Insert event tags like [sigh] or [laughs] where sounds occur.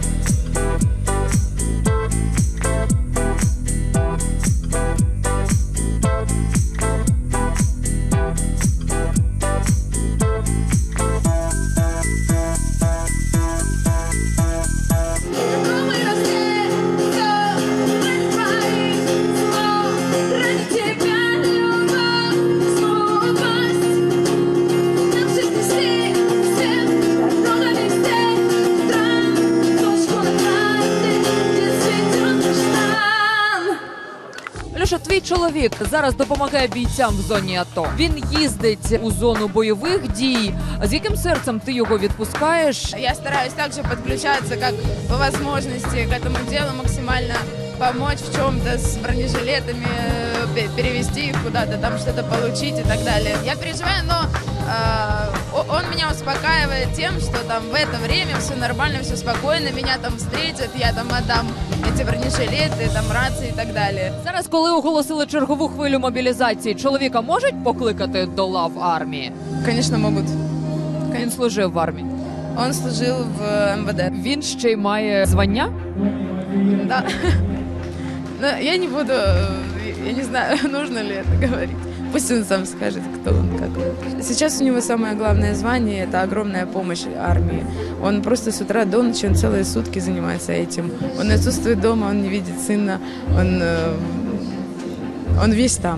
Ciao. Льоша, твій чоловік зараз допомагає бійцям в зоні АТО. Він їздить у зону бойових дій. З яким серцем ти його відпускаєш? Я стараюсь также подключаться, как по возможности к этому делу максимально помочь в чем-то с бронежилетами, э, пе- перевести их куда-то, там что-то получить и так далее. Я переживаю, но э, о- он меня успокаивает тем, что там в это время все нормально, все спокойно, меня там встретят, я там отдам эти бронежилеты, там рации и так далее. Зараз, коли оголосили чергову хвилю мобілізації, чоловіка можуть покликати до лав армії? Конечно, могут. Він служив в армії. Он служил в э, МВД. Він ще й має звання. Да. [laughs] Но я не буду, э, я не знаю, [laughs] нужно ли это говорить. Пусть он сам скажет, кто он, как он. Сейчас у него самое главное звание – это огромная помощь армии. Он просто с утра до ночи, он целые сутки занимается этим. Он отсутствует дома, он не видит сына, он, э, он весь там.